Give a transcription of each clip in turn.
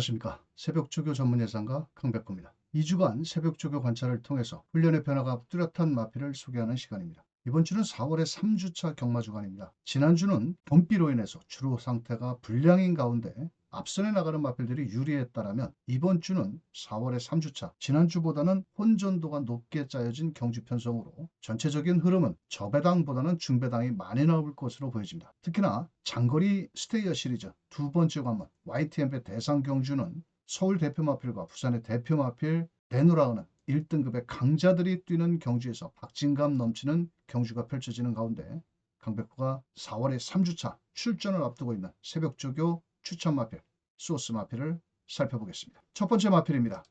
안녕하십니까. 새벽조교 전문 예상가 강백구입니다. 2주간 새벽조교 관찰을 통해서 훈련의 변화가 뚜렷한 마피를 소개하는 시간입니다. 이번 주는 4월의 3주차 경마 주간입니다. 지난주는 봄비로 인해서 주로 상태가 불량인 가운데 앞선에 나가는 마필들이 유리했다라면 이번 주는 4월의 3주차 지난주보다는 혼전도가 높게 짜여진 경주 편성으로 전체적인 흐름은 저배당보다는 중배당이 많이 나올 것으로 보여집니다. 특히나 장거리 스테이어 시리즈 두 번째 관문 YTM배 대상 경주는 서울 대표 마필과 부산의 대표 마필 내노라우는 1등급의 강자들이 뛰는 경주에서 박진감 넘치는 경주가 펼쳐지는 가운데 강백호가 4월의 3주차 출전을 앞두고 있는 새벽조교 추천 마필, 소스 마필을 살펴보겠습니다. 첫 번째 마필입니다.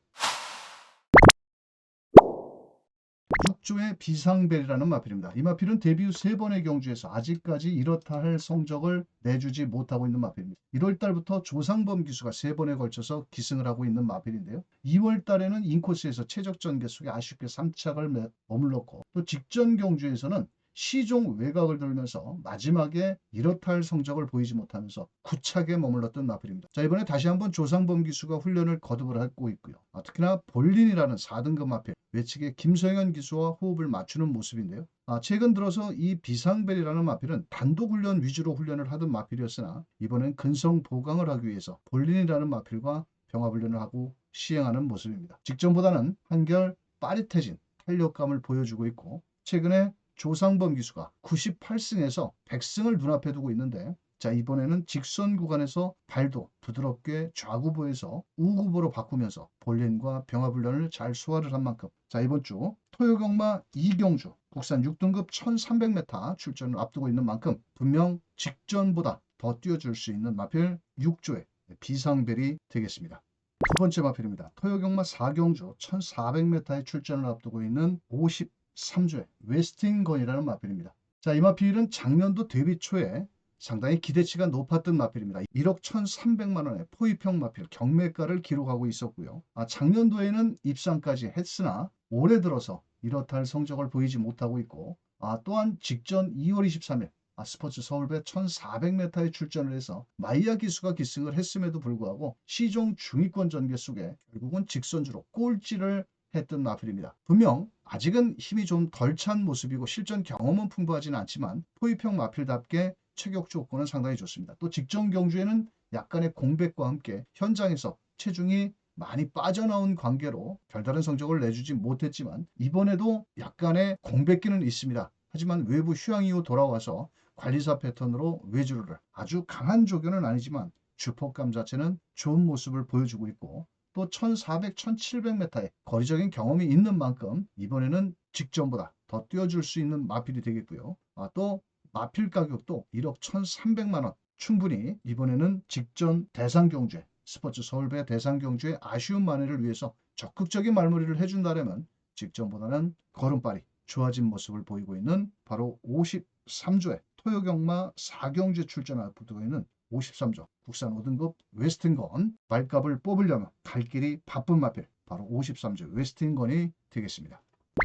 6조의 비상벨이라는 마필입니다. 이 마필은 데뷔 후세 번의 경주에서 아직까지 이렇다 할 성적을 내주지 못하고 있는 마필입니다. 1월 달부터 조상범 기수가 세 번에 걸쳐서 기승을 하고 있는 마필인데요. 2월 달에는 인코스에서 최적전 개수에 아쉽게 3착을 머물렀고 또 직전 경주에서는 시종 외곽을 돌면서 마지막에 이렇다 할 성적을 보이지 못하면서 구차게 머물렀던 마필입니다. 자 이번에 다시 한번 조상범 기수가 훈련을 거듭을 하고 있고요. 아, 특히나 볼린이라는 4등급 마필 외측의 김성현 기수와 호흡을 맞추는 모습인데요. 아, 최근 들어서 이 비상벨이라는 마필은 단독 훈련 위주로 훈련을 하던 마필이었으나 이번엔 근성 보강을 하기 위해서 볼린이라는 마필과 병합 훈련을 하고 시행하는 모습입니다. 직전보다는 한결 빠릿해진 탄력감을 보여주고 있고 최근에 조상범 기수가 98승에서 100승을 눈앞에 두고 있는데 자 이번에는 직선 구간에서 발도 부드럽게 좌구보에서 우구보로 바꾸면서 볼린과 병합훈련을 잘 소화를 한 만큼 자 이번 주 토요경마 이경주 국산 6등급 1300m 출전을 앞두고 있는 만큼 분명 직전보다 더 뛰어줄 수 있는 마필 6조의 비상벨이 되겠습니다. 두 번째 마필입니다. 토요경마 4경주 1400m의 출전을 앞두고 있는 50 3조의 웨스팅건이라는 마필입니다. 자, 이 마필은 작년도 데뷔 초에 상당히 기대치가 높았던 마필입니다. 1억 1,300만 원의 포위평 마필 경매가를 기록하고 있었고요. 아, 작년도에는 입상까지 했으나 올해 들어서 이렇다 할 성적을 보이지 못하고 있고 아, 또한 직전 2월 23일 아, 스포츠 서울배 1400m에 출전을 해서 마이야 기수가 기승을 했음에도 불구하고 시종 중위권 전개 속에 결국은 직선주로 꼴찌를 했던 마필입니다. 분명 아직은 힘이 좀 덜 찬 모습이고 실전 경험은 풍부하지는 않지만 포위평 마필답게 체격 조건은 상당히 좋습니다. 또 직전 경주에는 약간의 공백과 함께 현장에서 체중이 많이 빠져나온 관계로 별다른 성적을 내주지 못했지만 이번에도 약간의 공백기는 있습니다. 하지만 외부 휴양 이후 돌아와서 관리사 패턴으로 외주를 아주 강한 조교는 아니지만 주폭감 자체는 좋은 모습을 보여주고 있고 또 1400, 1700m의 거리적인 경험이 있는 만큼 이번에는 직전보다 더 뛰어줄 수 있는 마필이 되겠고요. 아, 또 마필 가격도 1억 1300만 원 충분히 이번에는 직전 대상 경주에 스포츠 서울배 대상 경주의 아쉬운 만회를 위해서 적극적인 말머리를 해준다면 직전보다는 걸음발이 좋아진 모습을 보이고 있는 바로 53조의 토요경마 4경주에 출전을 앞두고 있는 53조 국산 5등급 웨스팅건 발값을 뽑으려면 갈 길이 바쁜 마필 바로 53조 웨스팅건이 되겠습니다.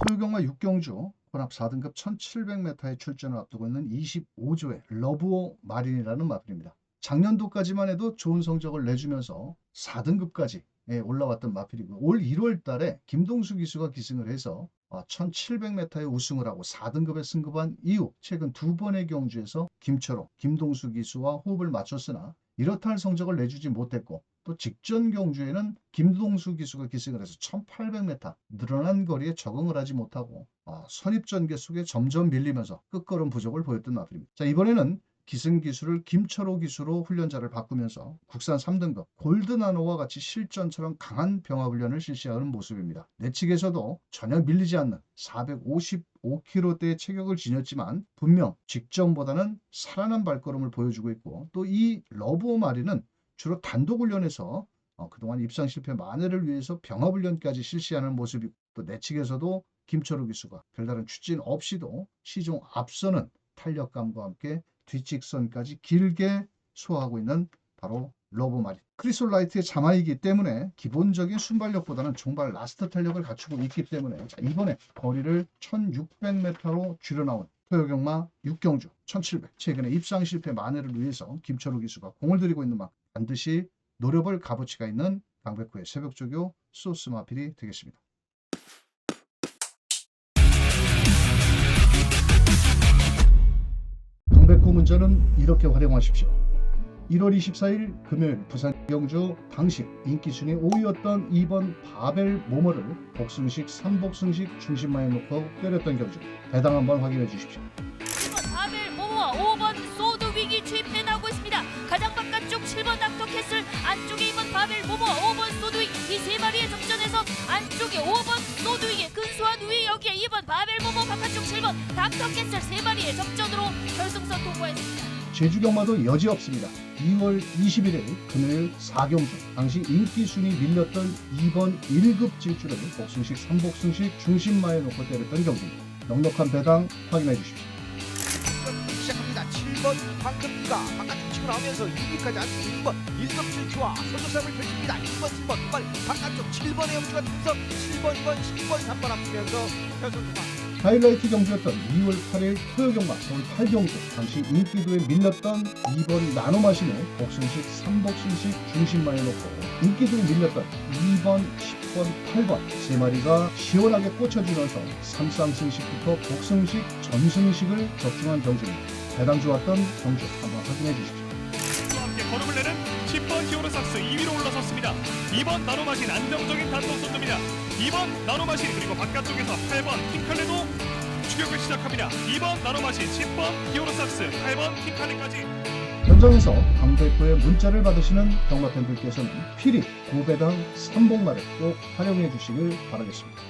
소유경마 6경주 혼합 4등급 1700m에 출전을 앞두고 있는 25조의 러브오 마린이라는 마필입니다. 작년도까지만 해도 좋은 성적을 내주면서 4등급까지 올라왔던 마필이고 올 1월 달에 김동수 기수가 기승을 해서 1700m에 우승을 하고 4등급에 승급한 이후 최근 두 번의 경주에서 김철호, 김동수 기수와 호흡을 맞췄으나 이렇다 할 성적을 내주지 못했고 또 직전 경주에는 김동수 기수가 기승을 해서 1800m 늘어난 거리에 적응을 하지 못하고 선입전개 속에 점점 밀리면서 끝걸음 부족을 보였던 마필입니다. 자 이번에는 기승 기수를 김철호 기수로 훈련자를 바꾸면서 국산 3등급 골드나노와 같이 실전처럼 강한 병합 훈련을 실시하는 모습입니다. 내 측에서도 전혀 밀리지 않는 455kg대의 체격을 지녔지만 분명 직전보다는 살아난 발걸음을 보여주고 있고 또 이 러브오 마리는 주로 단독 훈련에서 어, 그동안 입상 실패 만회를 위해서 병합 훈련까지 실시하는 모습이 또 내측에서도 김철호 기수가 별다른 추진 없이도 시종 앞서는 탄력감과 함께 뒷직선까지 길게 소화하고 있는 바로 러브마린. 크리솔라이트의 자마이기 때문에 기본적인 순발력보다는 종발 라스트 탄력을 갖추고 있기 때문에 자, 이번에 거리를 1600m로 줄여나온 토요경마 6경주 1700 최근에 입상 실패 만회를 위해서 김철우 기수가 공을 들이고 있는 만큼 반드시 노려볼 값어치가 있는 강백호의 새벽조교 소스 마필이 되겠습니다. 문자는 이렇게 활용하십시오. 1월 24일 금요일 부산 경주 당시 인기 순위 5위였던 2번 바벨 모모를 복승식 3복승식 중심만에 놓고 때렸던 경주 배당 한번 확인해 주십시오. 1번 아벨 모모와 5번 소드 윙이 주입돼 나오고 있습니다. 가장 바깥쪽 7번 닥터 캐슬 안쪽에 2번 바벨 모모와 5번 소드 윙이 세 마리의 접전에서 안쪽에 5번 소드 윙의 근소한 우위 여기에 2번 바벨 모모 바깥쪽 7번 닥터 캐슬 세 마리의 접전으로 결승 제주 경마도 여지 없습니다. 2월 21일 금요일 4경주 당시 인기 순위 밀렸던 2번 1급 질주를 복승식 3복승식 중심마에 놓고 때렸던 경주입니다. 넉넉한 배당 확인해 주십시오. 시작합니다. 7번 황금기가 바깥쪽 치고 나오면서 6위까지 안쪽 6번 1급 질주와 선두싸움을 펼칩니다. 2번, 7번, 빨리 바깥쪽 7번의 영주가 등서 7번, 2번, 10번, 3번 앞서면서 통과. 하이라이트 경주였던 2월 8일 토요경마 서울 8경주 당시 인기도에 밀렸던 2번 나노마신을 복승식 3복승식 중심마에 놓고 인기도에 밀렸던 2번 10번 8번 세 마리가 시원하게 꽂혀지면서 3쌍승식부터 복승식 전승식을 적중한 경주입니다. 배당 좋았던 경주 한번 확인해 주십시오. 2번 나노마신 안정적인 단독 선두입니다. 2번 나노마신 그리고 바깥쪽에서 8번 킹칼레도 추격을 시작합니다. 2번 나노마신 10번 히어로삭스 8번 킹칼레까지 현장에서 강대표의 문자를 받으시는 경마팬들께서는 필히 고배당 3복마를 꼭 활용해 주시길 바라겠습니다.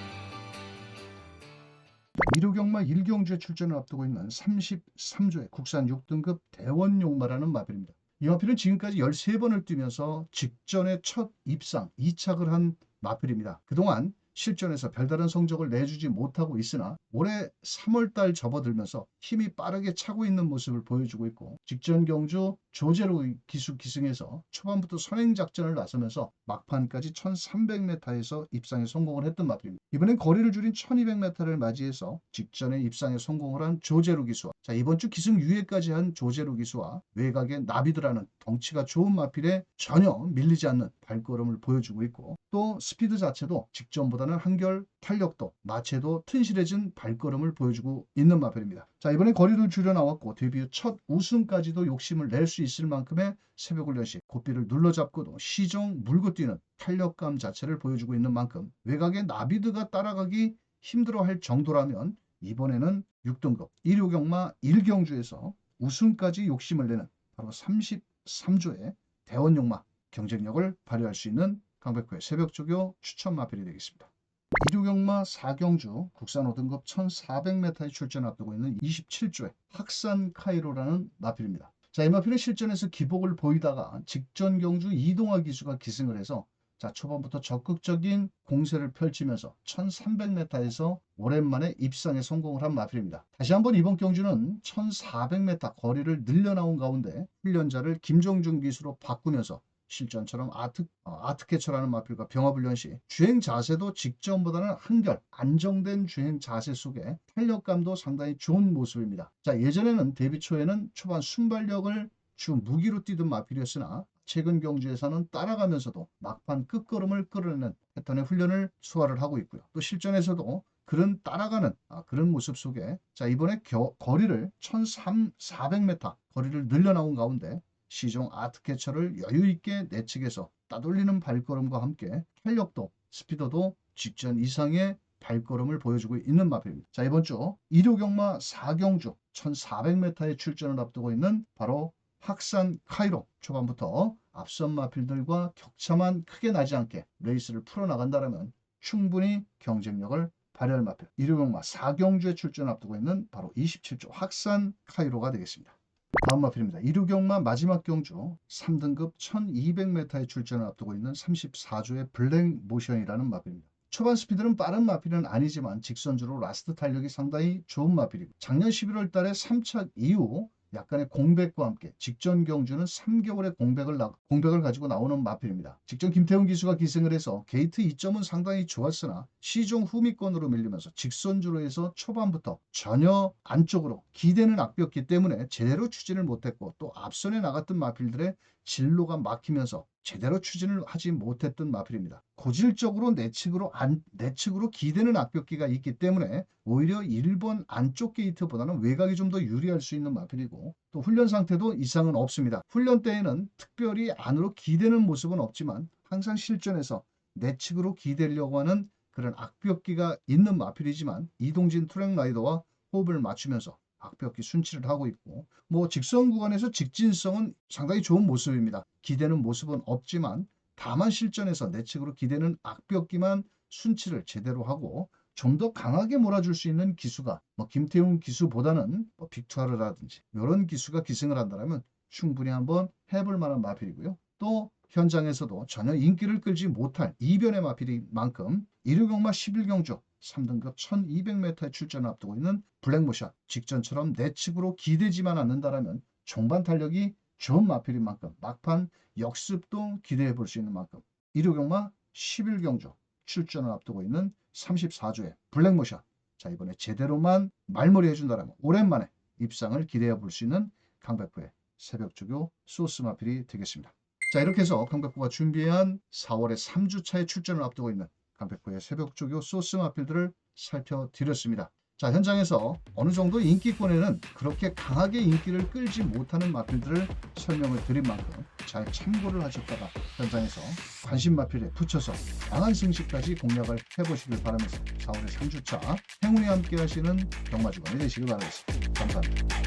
이루경마 1경주에 출전을 앞두고 있는 33조의 국산 6등급 대원용마라는 마필입니다. 이 마필은 지금까지 13번을 뛰면서 직전에 첫 입상 2착을 한 마필입니다. 그동안 실전에서 별다른 성적을 내주지 못하고 있으나 올해 3월달 접어들면서 힘이 빠르게 차고 있는 모습을 보여주고 있고 직전 경주 조제로 기수 기승에서 초반부터 선행 작전을 나서면서 막판까지 1300m에서 입상에 성공을 했던 마필입니다. 이번엔 거리를 줄인 1200m를 맞이해서 직전에 입상에 성공을 한 조제로 기수와 자 이번 주 기승 유예까지 한 조제로 기수와 외곽의 나비드라는 덩치가 좋은 마필에 전혀 밀리지 않는 발걸음을 보여주고 있고 또 스피드 자체도 직전보다는 한결 탄력도 마체도 튼실해진 발걸음을 보여주고 있는 마필입니다. 자 이번에 거리를 줄여 나왔고 데뷔 후첫 우승까지도 욕심을 낼 수 있을 만큼의 새벽 훈련시 고삐를 눌러잡고도 시종 물고 뛰는 탄력감 자체를 보여주고 있는 만큼 외곽의 나비드가 따라가기 힘들어할 정도라면 이번에는 6등급 1호경마 1경주에서 우승까지 욕심을 내는 바로 33조의 대원용마 경쟁력을 발휘할 수 있는 강백호의 새벽조교 추천 마필이 되겠습니다. 이류경마 4경주 국산 5등급 1400m에 출전 앞두고 있는 27조의 학산 카이로라는 마필입니다. 자, 이 마필은 실전에서 기복을 보이다가 직전 경주 이동화 기수가 기승을 해서 자, 초반부터 적극적인 공세를 펼치면서 1300m에서 오랜만에 입상에 성공을 한 마필입니다. 다시 한번 이번 경주는 1400m 거리를 늘려나온 가운데 훈련자를 김종준 기수로 바꾸면서 실전처럼 아트, 어, 아트캐쳐라는 마필과 병합훈련 시 주행 자세도 직전보다는 한결 안정된 주행 자세 속에 탄력감도 상당히 좋은 모습입니다. 자 예전에는 데뷔 초에는 초반 순발력을 주 무기로 뛰던 마필이었으나 최근 경주에서는 따라가면서도 막판 끝걸음을 끌어내는 패턴의 훈련을 소화를 하고 있고요. 또 실전에서도 그런 따라가는 아, 그런 모습 속에 자 이번에 겨, 거리를 1,400m 거리를 늘려나온 가운데 시종 아트캐쳐를 여유 있게 내 측에서 따돌리는 발걸음과 함께 탄력도 스피더도 직전 이상의 발걸음을 보여주고 있는 마필입니다. 자 이번 주 일요경마 4경주 1400m에 출전을 앞두고 있는 바로 학산 카이로 초반부터 앞선 마필들과 격차만 크게 나지 않게 레이스를 풀어나간다면 충분히 경쟁력을 발휘할 마필 일요경마 4경주에 출전 앞두고 있는 바로 27조 학산 카이로가 되겠습니다. 다음 마필입니다. 이루경마 마지막 경주 3등급 1200m에 출전을 앞두고 있는 34조의 블랙 모션이라는 마필입니다. 초반 스피드는 빠른 마필은 아니지만 직선주로 라스트 탄력이 상당히 좋은 마필이고 작년 11월 달에 3착 이후 약간의 공백과 함께 직전 경주는 3개월의 공백을, 나, 공백을 가지고 나오는 마필입니다. 직전 김태훈 기수가 기승을 해서 게이트 2점은 상당히 좋았으나 시종 후미권으로 밀리면서 직선주로 해서 초반부터 전혀 안쪽으로 기대는 악비였기 때문에 제대로 추진을 못했고 또 앞선에 나갔던 마필들의 진로가 막히면서 제대로 추진을 하지 못했던 마필입니다. 고질적으로 내측으로 안, 내측으로 기대는 악벽기가 있기 때문에 오히려 1번 안쪽 게이트보다는 외곽이 좀 더 유리할 수 있는 마필이고 또 훈련 상태도 이상은 없습니다. 훈련 때에는 특별히 안으로 기대는 모습은 없지만 항상 실전에서 내측으로 기대려고 하는 그런 악벽기가 있는 마필이지만 이동진 트랙 라이더와 호흡을 맞추면서 악벽기 순치를 하고 있고 뭐 직선 구간에서 직진성은 상당히 좋은 모습입니다. 기대는 모습은 없지만 다만 실전에서 내측으로 기대는 악벽기만 순치를 제대로 하고 좀 더 강하게 몰아줄 수 있는 기수가 뭐 김태훈 기수보다는 뭐 빅투아르라든지 이런 기수가 기승을 한다면 충분히 한번 해볼 만한 마필이고요. 또 현장에서도 전혀 인기를 끌지 못할 이변의 마필인 만큼 1호경마 11경주 3등급 1200m의 출전을 앞두고 있는 블랙모샷 직전처럼 내 측으로 기대지만 않는다라면 종반 탄력이 좋은 마필인 만큼 막판 역습도 기대해 볼 수 있는 만큼 1호경마 11경주 출전을 앞두고 있는 34조의 블랙모샷 자 이번에 제대로만 말머리 해준다라면 오랜만에 입상을 기대해 볼 수 있는 강백호의 새벽조교 소스 마필이 되겠습니다. 자 이렇게 해서 강백호가 준비한 4월의 3주차에 출전을 앞두고 있는 강백호의 새벽조교 소스 마필들을 살펴드렸습니다. 자 현장에서 어느 정도 인기권에는 그렇게 강하게 인기를 끌지 못하는 마필들을 설명을 드린 만큼 잘 참고를 하셨다가 현장에서 관심 마필에 붙여서 강한 승시까지 공략을 해보시길 바라면서 4월의 3주차 행운이 함께 하시는 경마주간이 되시길 바라겠습니다. 감사합니다.